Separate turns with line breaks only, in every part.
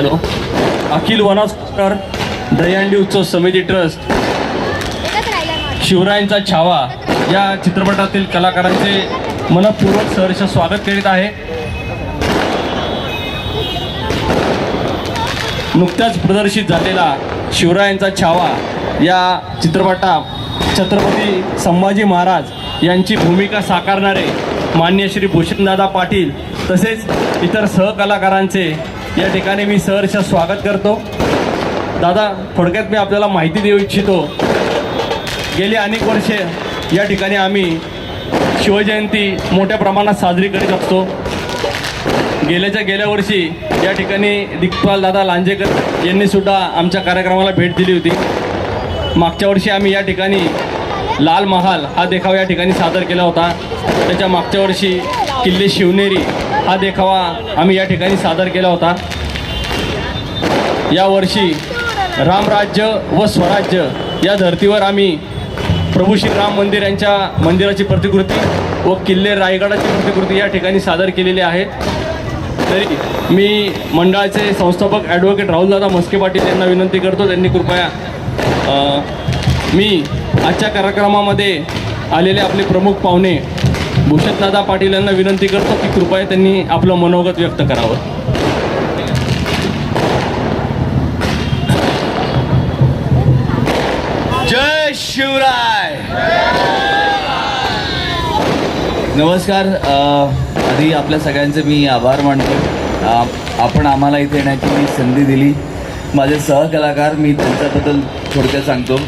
Hello. अखिल वनास्कर दहीहंडी उत्सव समिती trust शिवरायांचा छावा या चित्रपटातील कलाकारांचे मनपूर्वक सहर्ष स्वागत करीत आहे. नुकत्याच प्रदर्शित झालेला शिवरायांचा छावा या चित्रपटात छत्रपती संभाजी महाराज यांची भूमिका साकारणारे मान्य श्री भूषणदादा पाटील तसेच इतर सहकलाकारांचे या ठिकाणी मी सहर्ष स्वागत करतो. दादा थोडक्यात मी आपल्याला माहिती देऊ इच्छितो. गेली अनेक वर्षे या ठिकाणी आम्ही शिवजयंती मोठ्या प्रमाणात साजरी करीत असतो. गेल्याच्या गेल्या वर्षी या ठिकाणी दिग्पाल दादा लांजेकर यांनीसुद्धा आमच्या कार्यक्रमाला भेट दिली होती. मागच्या वर्षी आम्ही या ठिकाणी लाल महाल हा देखावा या ठिकाणी सादर केला होता. त्याच्या मागच्या वर्षी किल्ले शिवनेरी हा देखावा आम्ही या ठिकाणी सादर केला होता. यावर्षी रामराज्य व स्वराज्य या धर्तीवर आम्ही प्रभू श्री राम मंदिर यांच्या मंदिराची प्रतिकृती व किल्ले रायगडाची प्रतिकृती या ठिकाणी सादर केलेली आहे. तरी मी मंडळाचे संस्थापक ॲडव्होकेट राहुलदादा मस्के पाटील यांना विनंती करतो त्यांनी कृपया मी आजच्या कार्यक्रमामध्ये आलेले आपले प्रमुख पाहुणे भूषणदादा पाटील यांना विनंती करतो की कृपया त्यांनी आपलं मनोगत व्यक्त करावं.
जय शिवराय! नमस्कार आधी आपल्या सगळ्यांचे मी आभार मानतो. आपण आम्हाला इथे येण्याची संधी दिली. माझे सहकलाकार मी त्यांच्याबद्दल थोडक्यात सांगतो.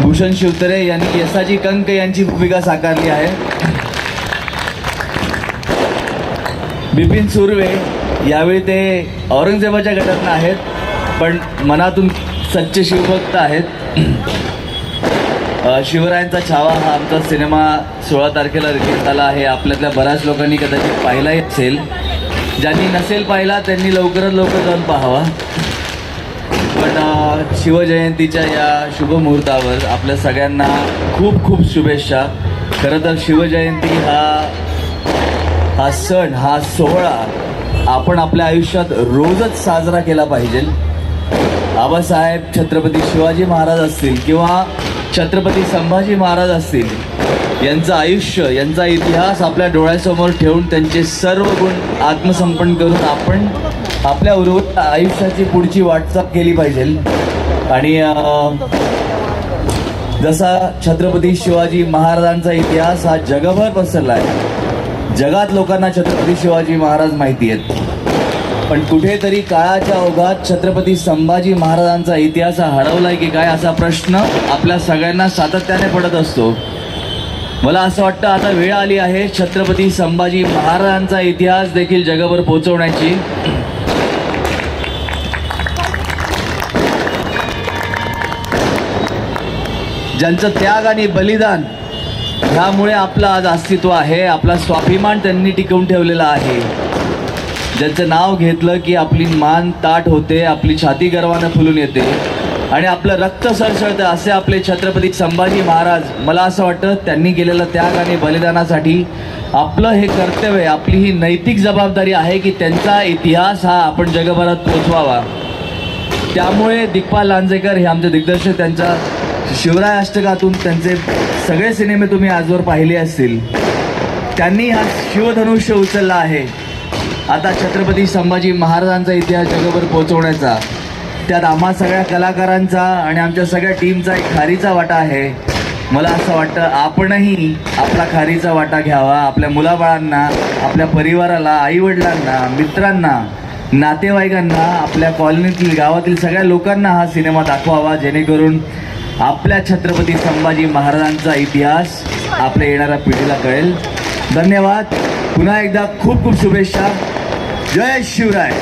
भूषण शिवतरे यांनी यसाजी कंक यांची भूमिका साकारली आहे. बिपिन सुर्वे यावेळी ते औरंगजेबाच्या गटातनं आहेत पण मनातून सच्चे शिवभक्त आहेत. शिवरायांचा छावा हा आमचा सिनेमा सोळा तारखेला रिलीज झाला आहे. आपल्यातल्या बऱ्याच लोकांनी कदाचित पाहिलाही असेल. ज्यांनी नसेल पाहिला त्यांनी लवकरात लवकर जाऊन पाहावा. पण शिवजयंतीच्या या शुभमुहूर्तावर आपल्या सगळ्यांना खूप खूप शुभेच्छा. खरं तर शिवजयंती हा हा सण हा सोहळा आपण आपल्या आयुष्यात रोजच साजरा केला पाहिजे. आबासाहेब छत्रपती शिवाजी महाराज असतील किंवा छत्रपती संभाजी महाराज असतील यांचं आयुष्य यांचा इतिहास आपल्या डोळ्यासमोर ठेवून त्यांचे सर्व गुण आत्मसंपन्न करून आपण आपल्या उर्वरित आयुष्याची पुढची वाटचाल केली पाहिजे. आणि जसा छत्रपती शिवाजी महाराजांचा इतिहास हा जगभर पसरला आहे जगात लोकांना छत्रपती शिवाजी महाराज माहिती आहेत. पण कुठेतरी काळाच्या ओघात छत्रपती संभाजी महाराजांचा इतिहास हा हरवलाय की काय असा प्रश्न आपल्या सगळ्यांना सातत्याने पडत असतो. मला असं वाटतं आता वेळ आली आहे छत्रपती संभाजी महाराजांचा इतिहास देखील जगभर पोचवण्याची ज्यांचं त्याग आणि बलिदान ह्यामुळे आपलं आज अस्तित्व आहे आपला स्वाभिमान त्यांनी टिकवून ठेवलेला आहे. ज्यांचं नाव घेतलं की आपली मान ताट होते आपली छाती गर्वानं फुलून येते. आणि आपलं रक्त सरसळतं असे आपले छत्रपती संभाजी महाराज मला असं वाटतं त्यांनी केलेलं त्याग आणि बलिदानासाठी आपलं हे कर्तव्य आपली ही नैतिक जबाबदारी आहे की त्यांचा इतिहास हा आपण जगभरात पोचवावा. त्यामुळे दिग्पाल लांजेकर हे आमचे दिग्दर्शक त्यांच्या शिवराय अष्टकातून त्यांचे सगळे सिनेमे तुम्ही आजवर पाहिले असतील. त्यांनी हा शिवधनुष्य उचलला आहे. आता छत्रपती संभाजी महाराजांचा इतिहास जगभर पोहोचवण्याचा त्यात आम्हा सगळ्या कलाकारांचा आणि आमच्या सगळ्या टीमचा एक खारीचा वाटा आहे. मला असं वाटतं आपणही आपला खारीचा वाटा घ्यावा. आपल्या मुलाबाळांना आपल्या परिवाराला आईवडिलांना मित्रांना नातेवाईकांना आपल्या कॉलनीतील गावातील सगळ्या लोकांना हा सिनेमा दाखवावा जेणेकरून आपल्या छत्रपती संभाजी महाराजांचा इतिहास आपल्या येणाऱ्या पिढीला कळेल. धन्यवाद. पुन्हा एकदा खूप खूप शुभेच्छा. जय शिवराय.